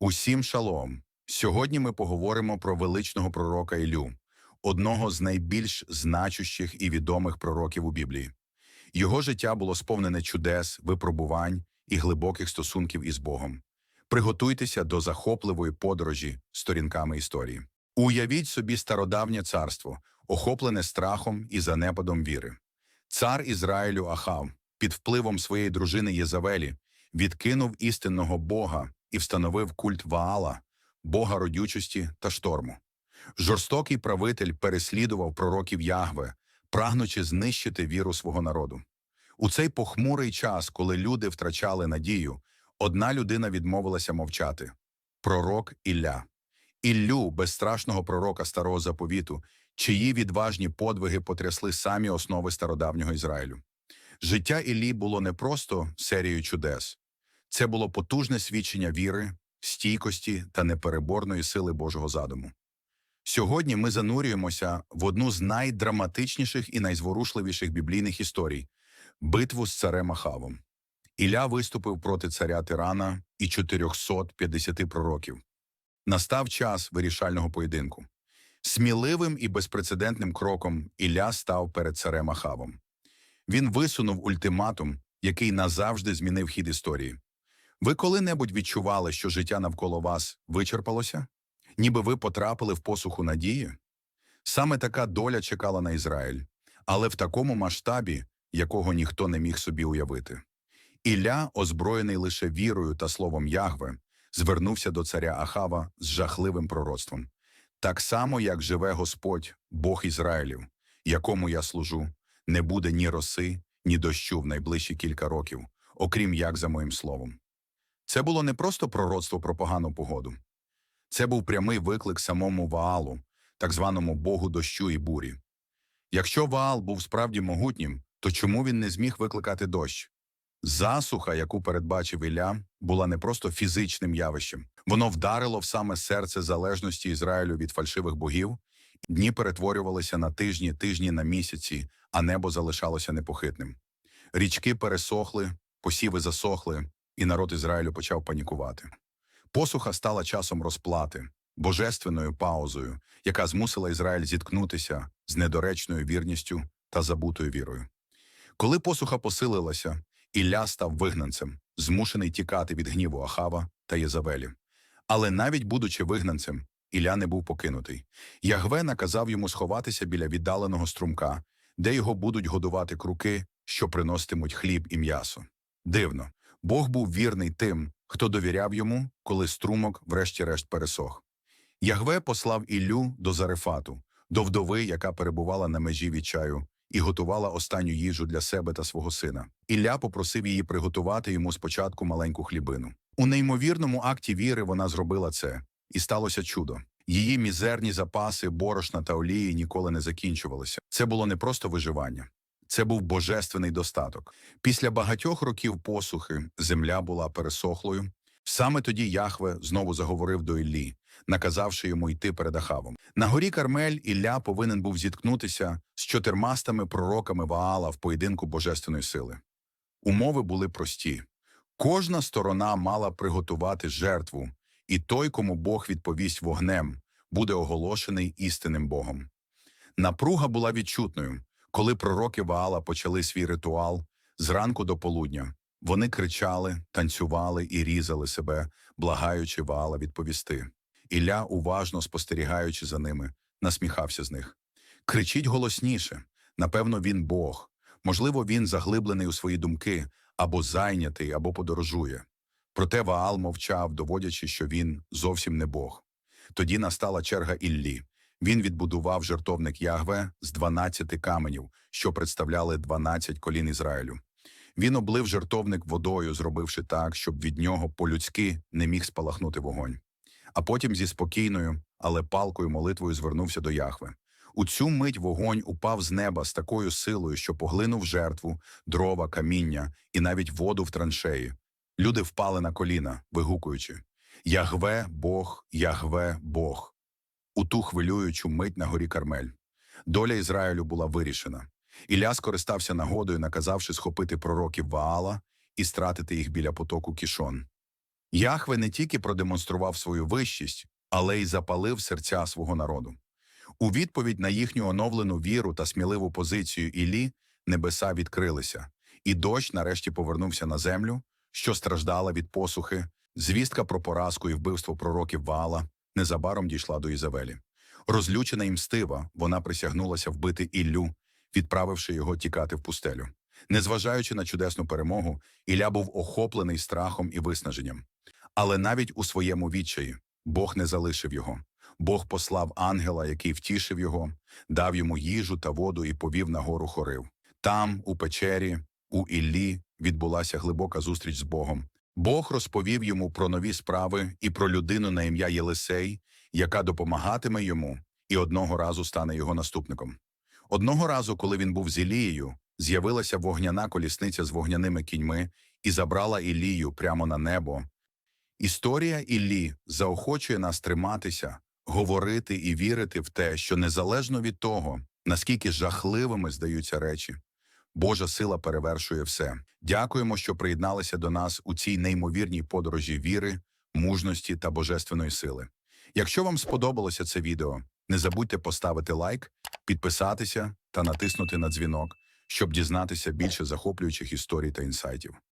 Усім шалом! Сьогодні ми поговоримо про величного пророка Ілю, одного з найбільш значущих і відомих пророків у Біблії. Його життя було сповнене чудес, випробувань і глибоких стосунків із Богом. Приготуйтеся до захопливої подорожі сторінками історії. Уявіть собі стародавнє царство, охоплене страхом і занепадом віри. Цар Ізраїлю Ахав під впливом своєї дружини Єзавелі відкинув істинного Бога і встановив культ Ваала, Бога родючості та шторму. Жорстокий правитель переслідував пророків Ягве, прагнучи знищити віру свого народу. У цей похмурий час, коли люди втрачали надію, одна людина відмовилася мовчати пророк Ілля. Іллю, безстрашного пророка старого заповіту, чиї відважні подвиги потрясли самі основи стародавнього Ізраїлю. Життя Іллі було не просто серією чудес, це було потужне свідчення віри, стійкості та непереборної сили Божого задуму. Сьогодні ми занурюємося в одну з найдраматичніших і найзворушливіших біблійних історій битву з царем Ахавом. Ілля виступив проти царя Тирана і 450 пророків. Настав час вирішального поєдинку. Сміливим і безпрецедентним кроком Ілля став перед царем Ахавом. Він висунув ультиматум, який назавжди змінив хід історії. Ви коли-небудь відчували, що життя навколо вас вичерпалося? Ніби ви потрапили в посуху надії? Саме така доля чекала на Ізраїль, але в такому масштабі, якого ніхто не міг собі уявити. Ілля, озброєний лише вірою та словом Ягве, звернувся до царя Ахава з жахливим пророцтвом. Так само, як живе Господь, Бог Ізраїлів, якому я служу, не буде ні роси, ні дощу в найближчі кілька років, окрім як за моїм словом. Це було не просто пророцтво про погану погоду. Це був прямий виклик самому Ваалу, так званому Богу дощу і бурі. Якщо Ваал був справді могутнім, то чому він не зміг викликати дощ? Засуха, яку передбачив Ілля, була не просто фізичним явищем. Воно вдарило в саме серце залежності Ізраїлю від фальшивих богів, дні перетворювалися на тижні, тижні на місяці, а небо залишалося непохитним. Річки пересохли, посіви засохли, і народ Ізраїлю почав панікувати. Посуха стала часом розплати, божественною паузою, яка змусила Ізраїль зіткнутися з недоречною вірністю та забутою вірою. Коли посуха посилилася, Ілля став вигнанцем, змушений тікати від гніву Ахава та Єзавелі. Але навіть будучи вигнанцем, Ілля не був покинутий. Ягве наказав йому сховатися біля віддаленого струмка, де його будуть годувати круки, що приноситимуть хліб і м'ясо. Дивно, Бог був вірний тим, хто довіряв йому, коли струмок врешті-решт пересох. Ягве послав Іллю до Зарефату, до вдови, яка перебувала на межі відчаю, і готувала останню їжу для себе та свого сина. Ілля попросив її приготувати йому спочатку маленьку хлібину. У неймовірному акті віри вона зробила це, і сталося чудо. Її мізерні запаси борошна та олії ніколи не закінчувалися. Це було не просто виживання. Це був божественний достаток. Після багатьох років посухи земля була пересохлою. Саме тоді Яхве знову заговорив до Іллі, наказавши йому йти перед Ахавом. На горі Кармель Ілля повинен був зіткнутися з чотирмастами пророками Ваала в поєдинку божественної сили. Умови були прості. Кожна сторона мала приготувати жертву, і той, кому Бог відповість вогнем, буде оголошений істинним Богом. Напруга була відчутною. Коли пророки Ваала почали свій ритуал зранку до полудня, вони кричали, танцювали і різали себе, благаючи Ваала відповісти. Ілля, уважно спостерігаючи за ними, насміхався з них. Кричіть голосніше. Напевно, він Бог. Можливо, він заглиблений у свої думки, або зайнятий, або подорожує. Проте Ваал мовчав, доводячи, що він зовсім не Бог. Тоді настала черга Іллі. Він відбудував жертовник Ягве з 12 каменів, що представляли 12 колін Ізраїлю. Він облив жертовник водою, зробивши так, щоб від нього по-людськи не міг спалахнути вогонь. А потім зі спокійною, але палкою молитвою звернувся до Яхве. У цю мить вогонь упав з неба з такою силою, що поглинув жертву, дрова, каміння і навіть воду в траншеї. Люди впали на коліна, вигукуючи Ягве Бог, Ягве Бог у ту хвилюючу мить на горі Кармель. Доля Ізраїлю була вирішена. Ілля скористався нагодою, наказавши схопити пророків Ваала і стратити їх біля потоку Кішон. Яхве не тільки продемонстрував свою вищість, але й запалив серця свого народу. У відповідь на їхню оновлену віру та сміливу позицію Іллі небеса відкрилися, і дощ нарешті повернувся на землю, що страждала від посухи. Звістка про поразку і вбивство пророків Ваала незабаром дійшла до Ізавелі. Розлючена і мстива, вона присягнулася вбити Іллю, відправивши його тікати в пустелю. Незважаючи на чудесну перемогу, Ілля був охоплений страхом і виснаженням. Але навіть у своєму відчаї Бог не залишив його. Бог послав ангела, який втішив його, дав йому їжу та воду і повів на гору хорив. Там, у печері, у Іллі, відбулася глибока зустріч з Богом. Бог розповів йому про нові справи і про людину на ім'я Єлисей, яка допомагатиме йому і одного разу стане його наступником. Одного разу, коли він був з Ілією, з'явилася вогняна колісниця з вогняними кіньми і забрала Ілію прямо на небо. Історія Іллі заохочує нас триматися, говорити і вірити в те, що незалежно від того, наскільки жахливими здаються речі, Божа сила перевершує все. Дякуємо, що приєдналися до нас у цій неймовірній подорожі віри, мужності та божественної сили. Якщо вам сподобалося це відео, не забудьте поставити лайк, підписатися та натиснути на дзвінок, щоб дізнатися більше захоплюючих історій та інсайтів.